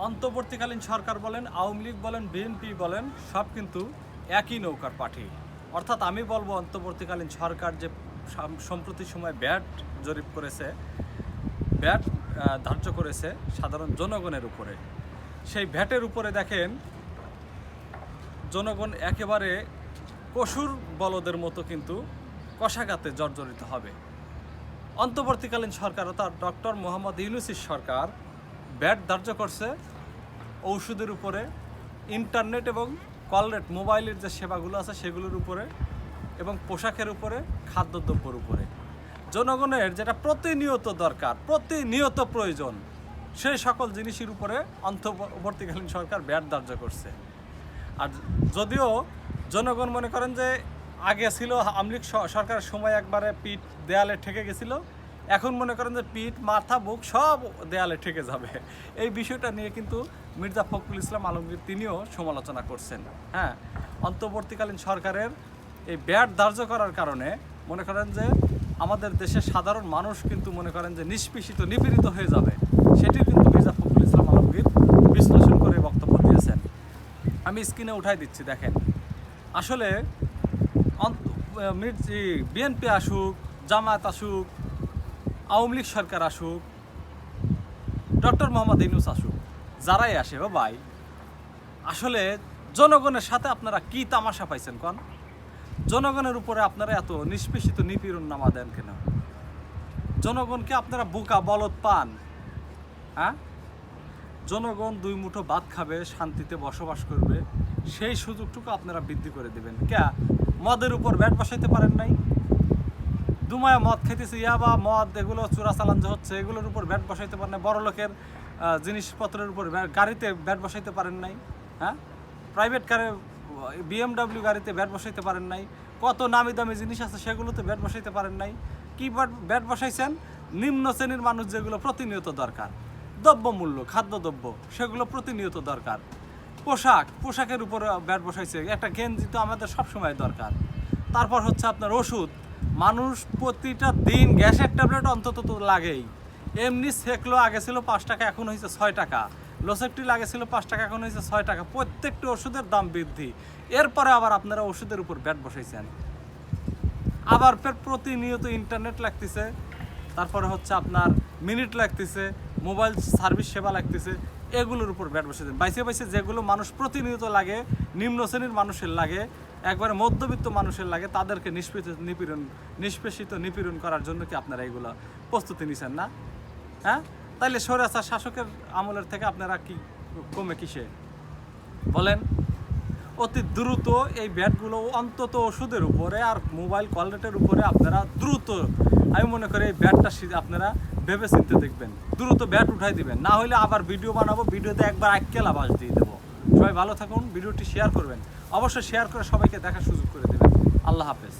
অন্তর্বর্তীকালীন সরকার বলেন, আওয়ামী লীগ বলেন, বিএনপি বলেন, সব কিন্তু একই নৌকার পাঠি। অর্থাৎ আমি বলব, অন্তর্বর্তীকালীন সরকার যে সাম- সম্প্রতি সময় ব্যাট জরিপ করেছে, ব্যাট ধার্য করেছে সাধারণ জনগণের উপরে। সেই ভ্যাটের উপরে দেখেন, জনগণ একেবারে পশুর বলদের মতো কিন্তু কষাঘাতে জর্জরিত হবে। অন্তর্বর্তীকালীন সরকার অর্থাৎ ডক্টর মোহাম্মদ ইউনুসির সরকার ব্যাট ধার্য করছে ঔষধের উপরে, ইন্টারনেট এবং কলরেট মোবাইলের যে সেবাগুলো আছে সেগুলোর উপরে এবং পোশাকের উপরে, খাদ্যদ্রব্যের উপরে। জনগণের যেটা প্রতিনিয়ত দরকার, প্রতিনিয়ত প্রয়োজন, সেই সকল জিনিসের উপরে অন্তর্বর্তীকালীন সরকার ব্যাট ধার্য করছে। আর যদিও জনগণ মনে করেন যে আগে ছিল, আমলিক সরকারের সময় একবারে পিঠ দেয়ালে ঠেকে গেছিল এখন মনে করেন যে পিঠ, মাথা বুক সব দেয়ালে ঠেকে যাবে। এই বিষয়টা নিয়ে কিন্তু মির্জা ফখরুল ইসলাম আলমগীর তিনিও সমালোচনা করছেন। হ্যাঁ অন্তর্বর্তীকালীন সরকারের এই ব্যাট ধার্য করার কারণে মনে করেন যে আমাদের দেশের সাধারণ মানুষ কিন্তু মনে করেন যে নিষ্পেষিত, নিপীড়িত হয়ে যাবে। সেটি কিন্তু মির্জা ফখরুল ইসলাম আলমগীর বিশ্লেষণ করে বক্তব্য দিয়েছেন। আমি স্ক্রিনে উঠাই দিচ্ছি, দেখেন। আসলে মির্জি বিএনপি আসুক, জামায়াত আসুক আওয়ামী লীগ সরকার আসুক, ডক্টর মোহাম্মদ ইউনুস আসুক, যারাই আসে, ও ভাই, আসলে জনগণের সাথে আপনারা কি তামাশা পাইছেন কন? জনগণের উপরে আপনারা এত নিষ্পেষিত নিপীড়ন নামা দেন কেন? জনগণকে আপনারা বোকা বলদ পান হ্যাঁ? জনগণ দুই মুঠো ভাত খাবে, শান্তিতে বসবাস করবে, সেই সুযোগটুকু আপনারা বৃদ্ধি করে দেবেন। ক্যা? মদের উপর ব্যাট বসাইতে পারেন নাই? দুমায়া মদ খাইতেছে ইয়া বা মদ, এগুলো চোরাচালান যে হচ্ছে, এগুলোর উপর ব্যাট বসাইতে পারেন বড় লোকের জিনিসপত্রের উপর গাড়িতে ব্যাট বসাইতে পারেন নাই হ্যাঁ? প্রাইভেট কারে বিএমডাব্লিউ গাড়িতে ব্যাট বসাইতে পারেন নাই। কত নামি দামি জিনিস আছে, সেগুলোতে ব্যাট বসাইতে পারেন নাই। কি ব্যাট বসাইছেন? নিম্ন শ্রেণির মানুষ যেগুলো প্রতিনিয়ত দরকার। দ্রব্যমূল্য, খাদ্যদ্রব্য, সেগুলো প্রতিনিয়ত দরকার। পোশাক, পোশাকের উপর ব্যাট বসাইছে। একটা গেঞ্জি তো আমাদের সবসময় দরকার। তারপর হচ্ছে আপনার ওষুধ। মানুষ প্রতিটা দিন গ্যাসের ট্যাবলেট অন্তত তো লাগেই। এমনি সেকলো আগে ছিল পাঁচ টাকা, এখন হয়েছে ছয় টাকা। লোসেপটি লাগে ছিল পাঁচ টাকা, এখন হয়েছে ছয় টাকা। প্রত্যেকটি ওষুধের দাম বৃদ্ধি। এরপরে আবার আপনারা ওষুধের উপর ব্যাট বসাইছেন। আবার প্রতিনিয়ত ইন্টারনেট লাগতেছে। তারপরে হচ্ছে আপনার মিনিট লাগতেছে। মোবাইল সার্ভিস সেবা লাগতেছে, এগুলোর উপর ব্যাট বসে দেন। বাইসে বাইসে যেগুলো মানুষ প্রতিনিয়ত লাগে, নিম্ন শ্রেণির মানুষের লাগে, একবারে মধ্যবিত্ত মানুষের লাগে, তাদেরকে নিষ্পেষিত নিপীড়ন নিষ্পেষিত নিপীড়ন করার জন্য কি আপনারা এগুলো প্রস্তুতি নিছেন না? হ্যাঁ? তাইলে স্বৈরাচার শাসকের আমলের থেকে আপনারা কি কমে কিসে? বলেন। অতি দ্রুত এই ব্যাটগুলো অন্তত ওষুধের উপরে আর মোবাইল কলরেটের উপরে আপনারা দ্রুত আমি মনে করি এই ব্যাটটা আপনারা ভেবে চিনতে দেখবেন। দ্রুত ব্যাট উঠাই দিবেন। না হলে আবার ভিডিও বানাবো, ভিডিওতে একবার আক্কেল আবাস দিয়ে দেবো। সবাই ভালো থাকুন, ভিডিওটি শেয়ার করবেন। অবশ্যই শেয়ার করে সবাইকে দেখার সুযোগ করে দেবেন। আল্লাহ হাফেজ।